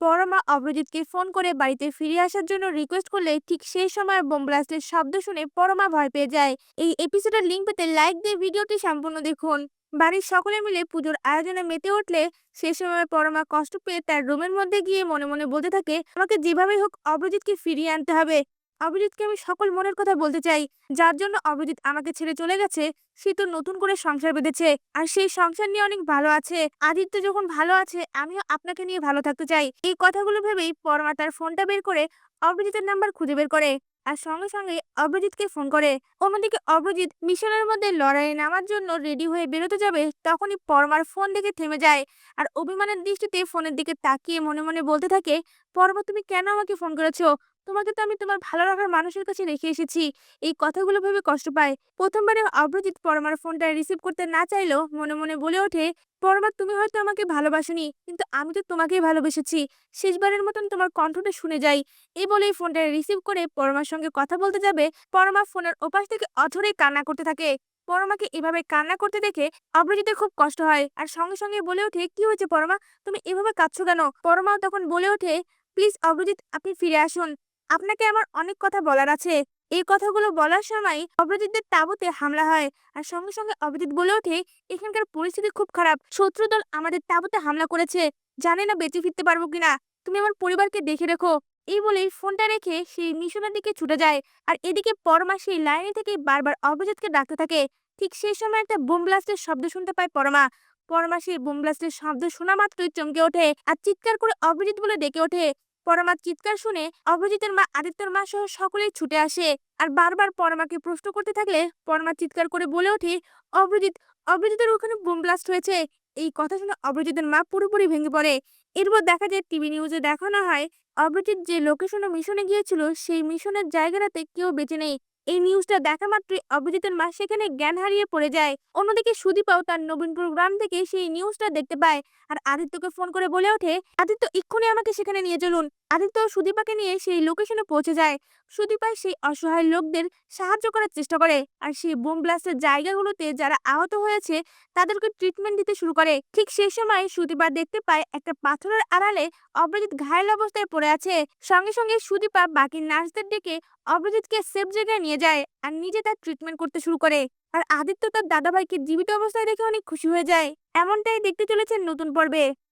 Parama অভিজিৎকে phone করে বাড়িতে ফিরে আসার জন্য রিকোয়েস্ট করলে ঠিক সেই সময় বোম ব্লাস্টের শব্দ শুনে পরমা ভয় পেয়ে যায়। এই এপিসোডের লিঙ্ক পেতে লাইক দিয়ে ভিডিওটি সম্পূর্ণ দেখুন। বাড়ির সকলে মিলে পুজোর আয়োজনে মেতে উঠলে সে সময় পরমা কষ্ট পেয়ে তার রুমের মধ্যে গিয়ে মনে মনে বলতে থাকে, আমাকে যেভাবে হোক অভিজিৎকে ফিরিয়ে আনতে হবে। অভিজিৎকে আমি সকল মনের কথা বলতে চাই। যার জন্য অভিজিৎ আমাকে ছেড়ে চলে গেছে, সে তো নতুন করে সংসার বেঁধেছে, আর সেই সংসার নিয়ে অনেক ভালো আছে। আদিত্য যখন ভালো আছে, আমিও আপনাকে নিয়ে ভালো থাকতে চাই। এই কথাগুলো ভেবেই পরমা তার ফোনটা বের করে অভিজিতের নাম্বার খুঁজে বের করে আর সঙ্গে সঙ্গে অভিজিৎকে ফোন করে। অন্যদিকে অভিজিৎ মিশনের মধ্যে লড়াইয়ে নামার জন্য রেডি হয়ে বেরোতে যাবে, তখনই পরমার ফোন দেখে থেমে যায় আর অভিমানের দৃষ্টিতে ফোনের দিকে তাকিয়ে মনে মনে বলতে থাকে, পরমা, তুমি কেন আমাকে ফোন করেছ? তোমাকে তো আমি তোমার ভালো লাগার মানুষের কাছে রেখে এসেছি। এই কথাগুলো ভেবে কষ্ট পায়। প্রথমবারে অভ্রজিৎ পরমার ফোনটা রিসিভ করতে না চাইলেও মনে মনে বলে ওঠে, পরমা, তুমি হয়তো আমাকে ভালোবাসনি, কিন্তু আমি তো তোমাকেই ভালোবেসেছি। শেষবারের মতন তোমার কণ্ঠটা শুনে যাই। এই বলেই ফোনটা রিসিভ করে পরমার সঙ্গে কথা বলতে যাবে। পরমা ফোনের ওপাশ থেকে অঝরেই কান্না করতে থাকে। পরমাকে এভাবে কান্না করতে দেখে অভ্রজিতের খুব কষ্ট হয় আর সঙ্গে সঙ্গে বলে ওঠে, কি হয়েছে পরমা? তুমি এভাবে কাঁদছো কেন? পরমাও তখন বলে ওঠে, প্লিজ অভ্রজিৎ আপনি ফিরে আসুন। আপনাকে আমার অনেক কথা বলার আছে। এই কথাগুলো বলার সময় অভিজিৎদের তাঁবুতে হামলা হয় আর সঙ্গে সঙ্গে অভিজিৎ বলে ওঠে, এখানকার পরিস্থিতি খুব খারাপ। শত্রু দল আমাদের তাঁবুতে হামলা করেছে। জানে না বেঁচে ফিরতে পারব কিনা। তুমি আমার পরিবারকে দেখে রেখো। এই বলেই ফোনটা রেখে সেই মিশনের দিকে ছুটে যায় আর এদিকে পরমা সেই লাইনে থেকে বারবার অভিজিৎকে ডাকতে থাকে। ঠিক সেই সময় একটা বোম ব্লাস্টের শব্দ শুনতে পায় পরমা। পরমা সেই বোম ব্লাস্টের শব্দ শোনা মাত্রই চমকে ওঠে আর চিৎকার করে অভিজিৎ বলে ডেকে ওঠে। পরমার চিৎকার শুনে অভিজিতের মা, আদিত্যর মা সহ সকলেই ছুটে আসে। আর বারবার পরমাকে প্রশ্ন করতে থাকলে পরমা চিৎকার করে বলে ওঠে, অভিজিৎ, অভিজিতের ওখানে বোম ব্লাস্ট হয়েছে। এই কথা শুনে অভিজিতের মা পুরোপুরি ভেঙে পড়ে। এরপর দেখা যায় টিভি নিউজে দেখানো হয়, অভিজিৎ যে লোকেশনে মিশনে গিয়েছিল, সেই মিশনের জায়গাটাতে কেউ বেঁচে নেই। এই নিউজটা দেখা মাত্রই অভিজিতের মা সেখানে জ্ঞান হারিয়ে পড়ে যায়। অন্যদিকে সুদীপাও তার নবীনপুর গ্রাম থেকে সেই নিউজটা দেখতে পায়। আর আদিত্যকে ফোন করে বলে ওঠে, আদিত্য, এক্ষুনি আমাকে সেখানে নিয়ে চলুন। আদিত্য সুদীপাকে নিয়ে সেই লোকেশনে পৌঁছে যায়। সুদীপা সেই অসহায় লোকদের সাহায্য করার চেষ্টা করে। আর সেই বোম ব্লাস্টের জায়গাগুলোতে যারা আহত হয়েছে, তাদেরকে ট্রিটমেন্ট দিতে শুরু করে। ঠিক সেই সময় সুদীপা দেখতে পায় একটা পাথরের আড়ালে অভিজিৎ ঘায়ল অবস্থায় পড়ে আছে। সঙ্গে সঙ্গে সুদীপা বাকি নার্সদের ডেকে অভিজিৎকে সেফ জায়গায় নিয়ে যায় আর নিজে তার ট্রিটমেন্ট করতে শুরু করে। আর আদিত্য তার দাদাভাইকে জীবিত অবস্থায় দেখে অনেক খুশি হয়ে যায়। এমনটাই দেখতে চলেছেন নতুন পর্বে।